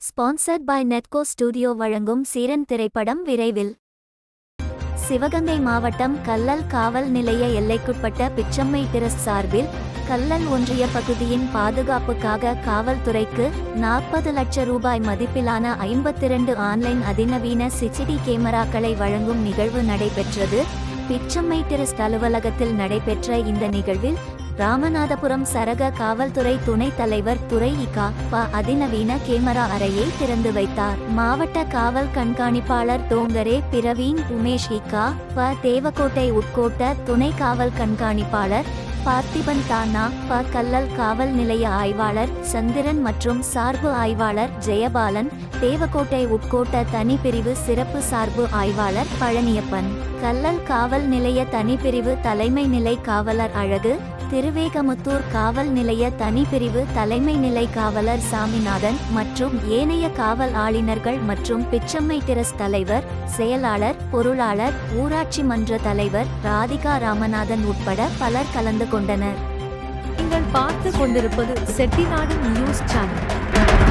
Sponsored by நெட்கோ studio வழங்கும் சீரன் திரைப்படம் விரைவில். சிவகங்கை மாவட்டம் கல்லல் காவல் நிலைய எல்லைக்குட்பட்ட பிச்சம்மை திரஸ் சார்பில் கல்லல் ஒன்றிய பகுதியின் பாதுகாப்புக்காக காவல்துறைக்கு நாற்பது லட்ச ரூபாய் மதிப்பிலான ஐம்பத்திரண்டு ஆன்லைன் அதிநவீன சிசிடி கேமராக்களை வழங்கும் நிகழ்வு நடைபெற்றது. பிச்சம்மை திரஸ்ட் அலுவலகத்தில் நடைபெற்ற இந்த நிகழ்வில் ராமநாதபுரம் சரக காவல்துறை துணைத் தலைவர் துறை இகா ப. அதிநவீன கேமரா அறையை திறந்து வைத்தார். மாவட்ட காவல் கண்காணிப்பாளர் தோங்கரே பிரவீன் உமேஷ் இகா ப. தேவக்கோட்டை உட்கோட்ட துணை காவல் கண்காணிப்பாளர் பார்த்திபன் தானா ப. கல்லல் காவல் நிலைய ஆய்வாளர் சந்திரன் மற்றும் சார்பு ஆய்வாளர் ஜெயபாலன் தேவக்கோட்டை உட்கோட்ட தனிப்பிரிவு சிறப்பு சார்பு ஆய்வாளர் பழனியப்பன். கல்லல் காவல் நிலைய தனிப்பிரிவு தலைமை நிலை காவலர் அழகு திருவேகமுத்தூர் காவல் நிலைய தனிப்பிரிவு தலைமை நிலை காவலர் சாமிநாதன் மற்றும் ஏனைய காவல் ஆளுநர்கள் மற்றும் பிச்சம்மை திரஸ் தலைவர் செயலாளர் பொருளாளர் ஊராட்சி மன்ற தலைவர் ராதிகா ராமநாதன் உட்பட பலர் கலந்து கொண்டனர். நீங்கள் பார்த்து கொண்டிருப்பது செட்டிநாடு நியூஸ் சேனல்.